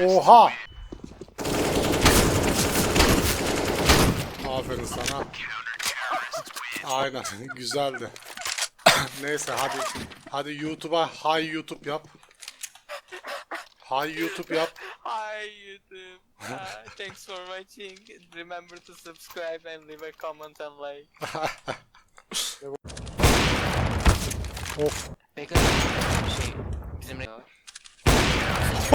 Oha! Aferin sana. Aynen güzeldi. Neyse hadi hadi YouTube'a hi YouTube yap. Hi YouTube yap. Hi YouTube. Uh, thanks for watching. Remember to subscribe and leave a comment and like. Of. Bekle şey bizim re-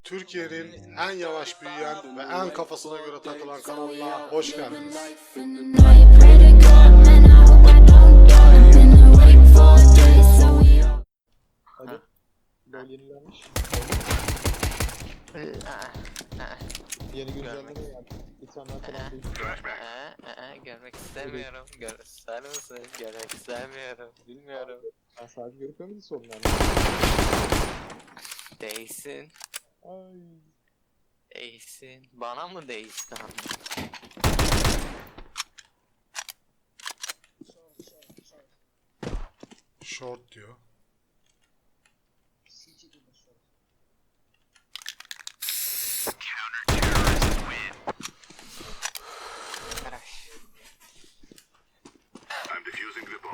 Türkiye'nin en yavaş büyüyen ve en kafasına göre takılan kanalına hoş geldiniz. Hadi. LoL yenilenmiş. Aa, Yeni güncelleme geldi. İtemler falan değil. Görmek istemiyorum. Gör ister misin? Görmek istemiyorum. Bilmiyorum. Ben sadece görüp ömrü sorun yani. Değilsin. Ay. Değilsin. Bana mı değilsin? Short diyor.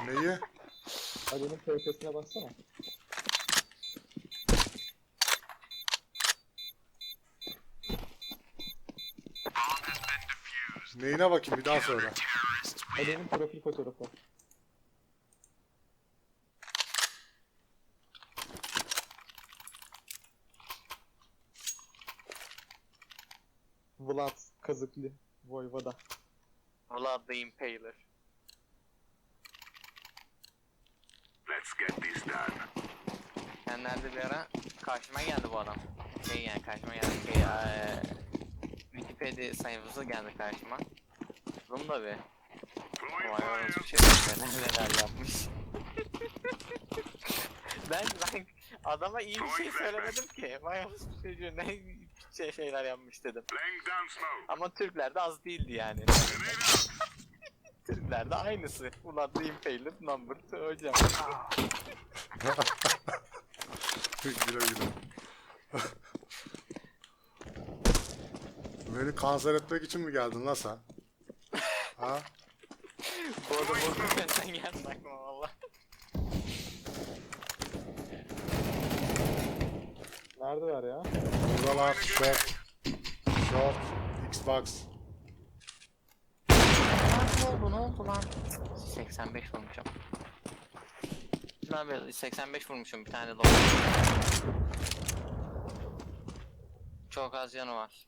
Neyi? Hadi onun PFS'ine baksana. Neyine bakayım bir daha söyle. Hadi onun profil fotoğrafı. Vlad Kazıklı Voyvoda. Vlad the Impaler. Geçenlerde bir ara karşıma geldi bu adam. Şey yani karşıma geldi şey eee Wikipedia sayfası geldi karşıma. Bunu da bir Vay orası şey neler neler yapmış. ben ben adama iyi bir şey söylemedim ki. Vay orası çocuğu ne şey şeyler yapmış dedim. Ama Türkler de az değildi yani. Türkler de aynısı. Ulan the Impaler number hocam. güle güle. Beni kanser etmek için mi geldin lan sen? Ha? Bu arada bozulurken sen geldin aklıma valla. Neredeler ya? Buradalar short. Short. Xbox. Ne oldu ne oldu lan? 85 vurmuşum. Ne yapıyorsun? 85 vurmuşum bir tane low. Çok az yanı var.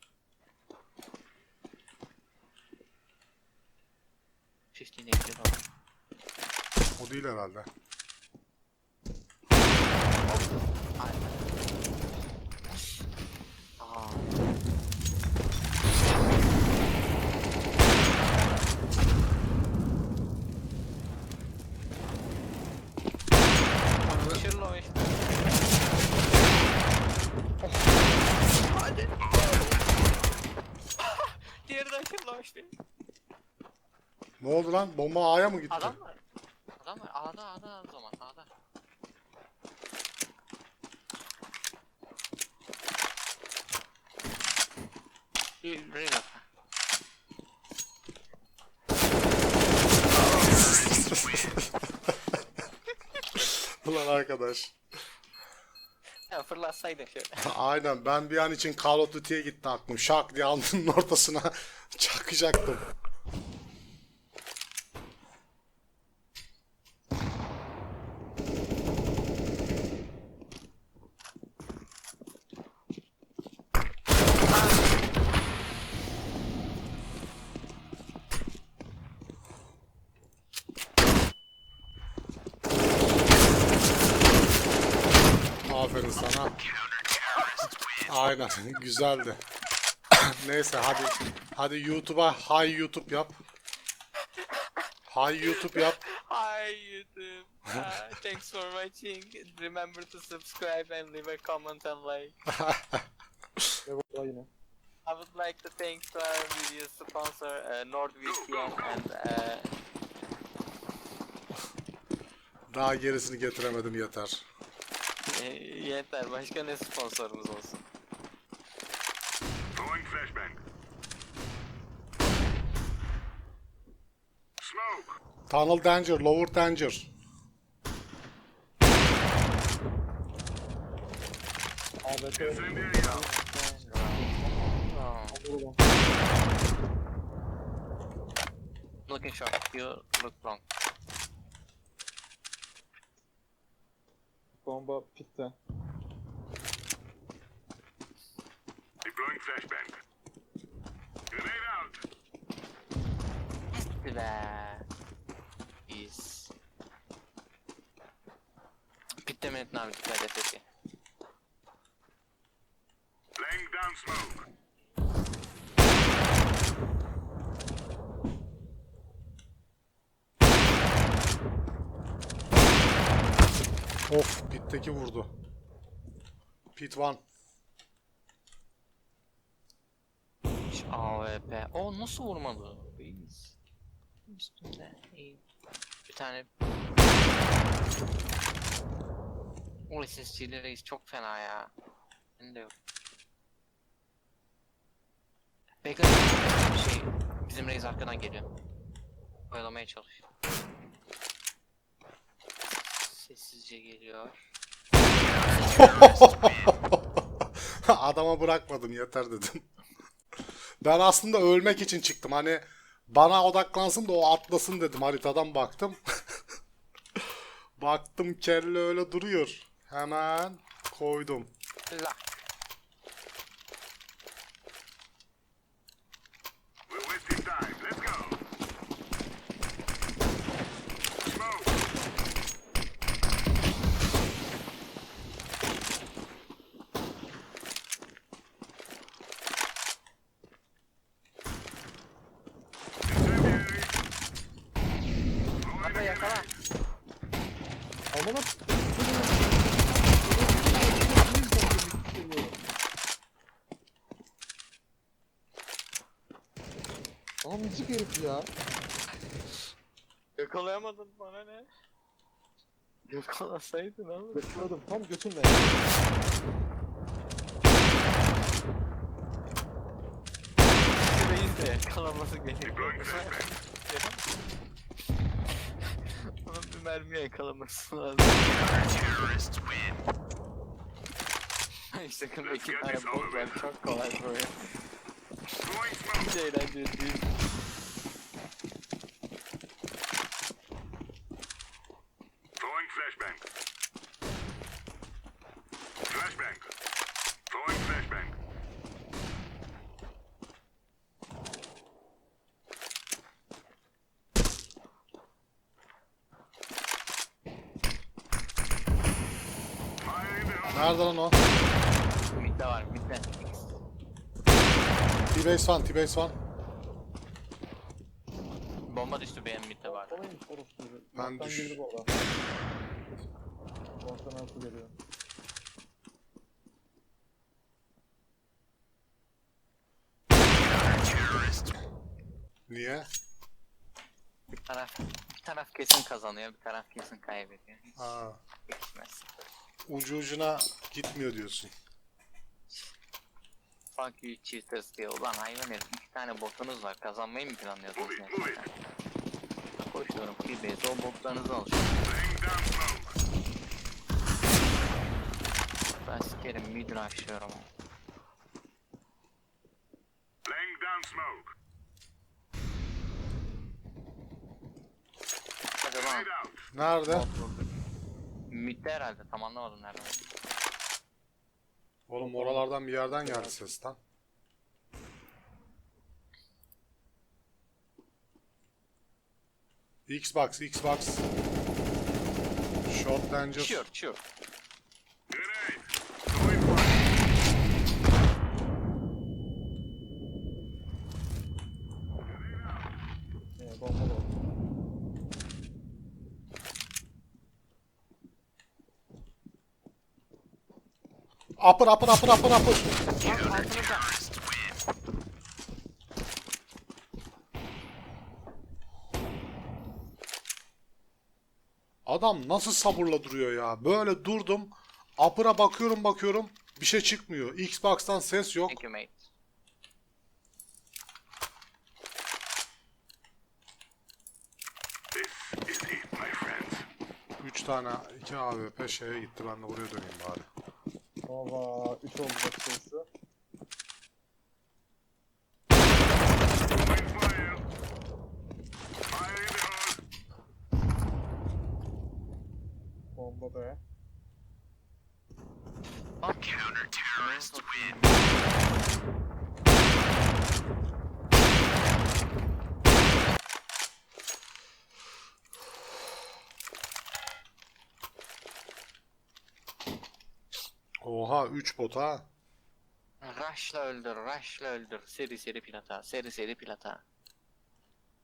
O değil herhalde. İşte. Ne oldu lan? Bomba A'ya mı gitti? Adam var. A'da A'da o zaman A'da. Bir. Ulan arkadaş. Ya fırlatsaydın şöyle. Aynen ben bir an için Call of Duty'ye gitti aklım. Şak diye alnının ortasına çakacaktım. Aferin sana. Aynen güzeldi. Neyse hadi hadi YouTube'a hi YouTube yap. Hi YouTube yap. Hi YouTube. Uh, thanks for watching. Remember to subscribe and leave a comment and like. I would like to thank to our video sponsor uh, NordVPN and uh, Daha gerisini getiremedim yeter. E, yeter başka ne sponsorumuz olsun. flashbang. Smoke. Tunnel danger, lower danger. Looking short. You look long. Bomba pitte. Deploying flashbang. Grenade out. Gitti be. Is. Bitti mi abi dikkat et peki. Laying down smoke. Of, pitteki vurdu. Pit 1. Hiç AWP. O nasıl vurmadı? Is. Üstünde. iyi. Bir tane. O SSG'li reis çok fena ya. Benim de yok. Bacon şey bizim reis arkadan geliyor. Oyalamaya çalış. Sessizce geliyor. Adama bırakmadım yeter dedim. Ben aslında ölmek için çıktım. Hani bana odaklansın da o atlasın dedim. Haritadan baktım. baktım kelle öyle duruyor. Hemen koydum. La. We're wasting time. Let's go. Smoke. Incendiary. Hadi yakala. Aman ha. Amcık herif ya. Yakalayamadın bana ne? Yakalasaydın abi. Yakaladım tam götümle. Reis de yakalaması gerekiyor. Onun bir mermi yakalaması lazım. işte kırk iki tane bot var çok kolay böyle. Hiç eğlenceli değil. Throwing flashbang. Flashbang. Throwing flashbang. Fire in the hole. Nerede lan o? Midde var midde. T-Base 1, T-Base 1. Bomba düştü benim midde var. Olayım orospu. Ben düş- girdi arada. Alttan altı geliyor. Niye? Bir taraf bir taraf kesin kazanıyor, bir taraf kesin kaybediyor. Ha, geçmez. Ucu ucuna gitmiyor diyorsun. Fuck you cheaters diyor. Ulan hayvan herif iki tane botunuz var. Kazanmayı mı move it. Koşuyorum T-Base o botlarınızı alın. Ben sikerim mid rushlıyorum. Laying down smoke. Hadi lan. Nerede? Midde herhalde tam anlamadım nerede. Oğlum oralardan bir yerden geldi ses lan. Xbox, Xbox. Short danger. Sure sure. Apır apır apır apır apır. Adam nasıl sabırla duruyor ya. Böyle durdum. Apıra bakıyorum bakıyorum. Bir şey çıkmıyor. Xbox'tan ses yok. Thank you mate. Üç tane iki abi peşeye gitti. Ben de buraya döneyim bari. Valla 3 oldu bak sayısı. Throwing fire. Fire in the hole. Bomba be. Bak. Counter terrorist win. Oha 3 bot ha. Rush'la öldür, rush'la öldür. Seri seri plata, seri seri plata.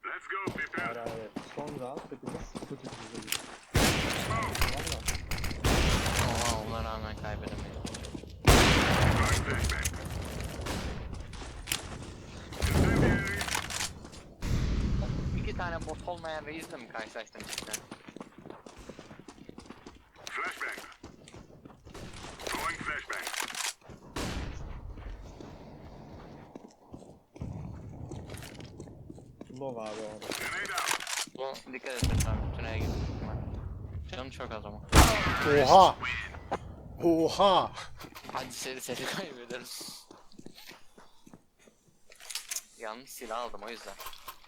Let's go, people. Hayır hayır. Son round hepimiz kötü güzel gidiyor. Valla. Oha ona rağmen kaybedemedim. İki tane bot olmayan reisle mi karşılaştım işte? Flashbang. Low abi orada. Bu dikkat et lütfen tüneye gittim. Canım çok az ama. Oha. Oha. Hadi seri seri kaybederiz. Yanlış silah aldım o yüzden.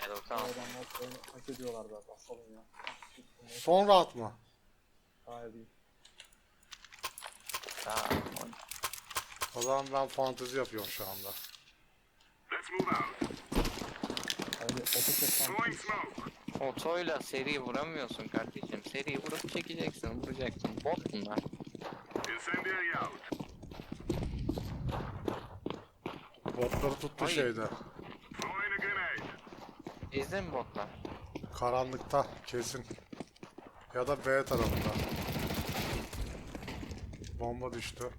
Evet Bu tamam. adamlar oyunu hak ediyorlar be. Basalım ya. Son rahat mı? Hayır değil. Daha O zaman ben fantezi yapıyorum şu anda. Let's move out. Hayır otosektan. Throwing smoke. Otoyla seri vuramıyorsun kardeşim. Seri vurup çekeceksin, vuracaksın. Bot bunlar. Botları tuttu Hayır. şeyde. Bizde mi botlar? Karanlıkta kesin. Ya da B tarafında. Bomba düştü.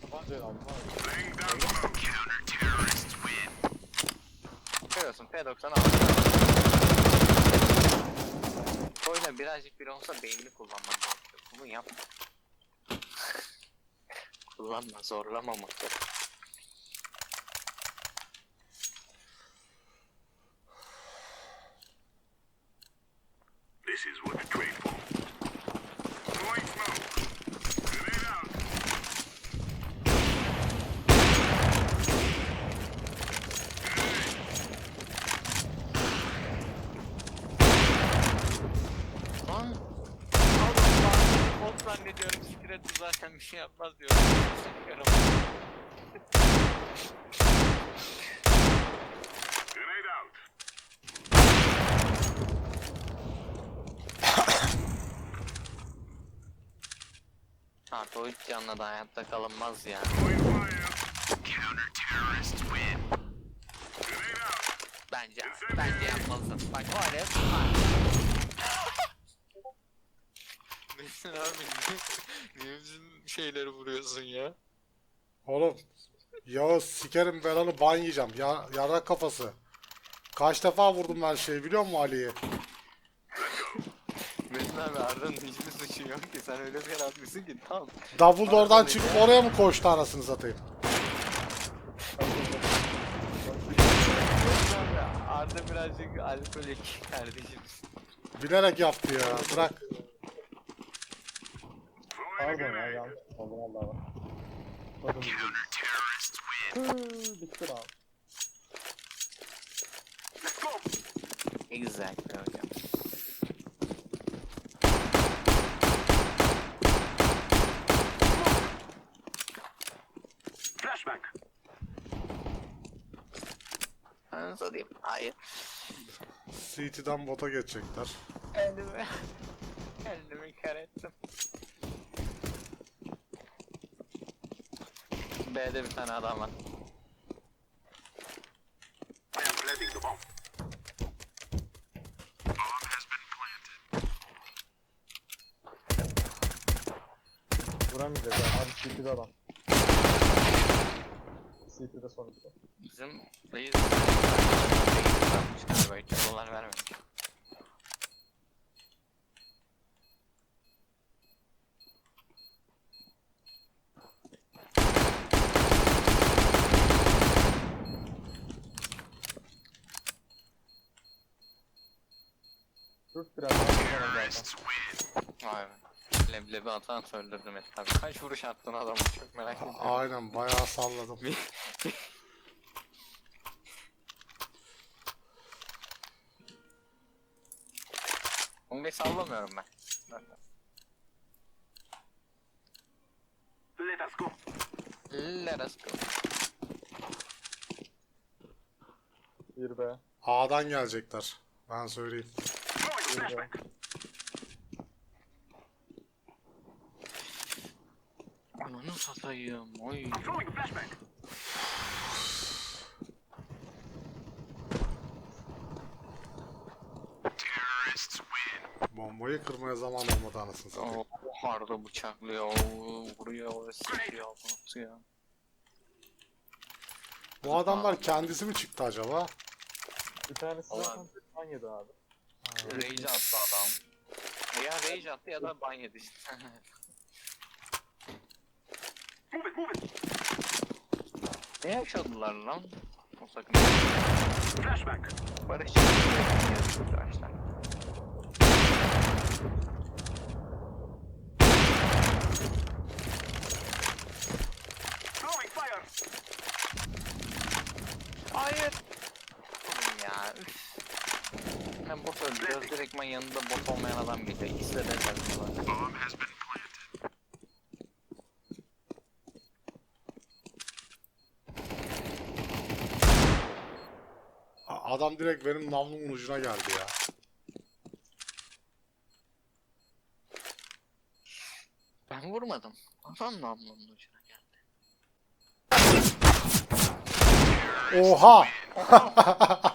Tabancayı aldım abi. Görüyorsun P90 aldı. Otoyla birazcık bir olsa beynini kullanman gerekiyor. Bunu yapma. Kullanma, zorlamamak gerek. This is what we train for. Throwing smoke. Grenade out. Lan! Oğlum zannediyorum. Sikret zaten bir şey yapmaz diyorum. Ha Doğuş canla da hayatta kalınmaz ya. Bence, bence yapmalısın. Bak var ya. Metin abi niye bizim şeyleri vuruyorsun ya? Oğlum. Yağız sikerim belanı ban yiyeceğim. Ya, yara kafası. Kaç defa vurdum ben şey biliyor musun Ali'yi? Metin abi Arda'nın hiçbir suçu yok ki sen öyle bir yer atmışsın ki tam. Dumbledore'dan çıkıp oraya mı koştu anasını satayım? Metin abi Arda birazcık alkolik kardeşim. Bilerek yaptı ya. Bırak. Pardon ya yanlış oldu valla bak. Tadım bitti lan. Exactly hocam. Flashbang. Ben sorayım. Hayır. CT'den bota geçecekler. Kendimi, kendimi kar ettim. B'de bir tane adam var. Vuramayacağız ya. Hadi CT'de adam. CT'de son iki. Bizim reis galiba 300 dolar vermemiş. Dur biraz be. Leblebi atan söndürdüm et tabii. Kaç vuruş attın adamı çok merak ediyorum. Aynen bayağı salladım. Onu bir sallamıyorum ben. Let us go. Let us go. Bir be. A'dan gelecekler. Ben söyleyeyim. Ananı satayım. Oy. Bombayı kırmaya zaman olmadı anasını satayım. O harda bıçaklıyor, vuruyor, sıkıyor, atıyor. Bu adamlar kendisi mi çıktı acaba? Bir tanesi zaten ban yedi abi. Rage attı adam. Ya rage attı ya da ban yedi işte. Ne yaşadılar lan? O sakın. Flashback. Barış arkadaşlar. Hayır. Ya üf. Ben bot öldürüyoruz direktman yanında bot olmayan adam geliyor. İkisi de planted. A- Adam direkt benim namlumun ucuna geldi ya. Ben vurmadım. Adam namlunun ucuna geldi. Oha!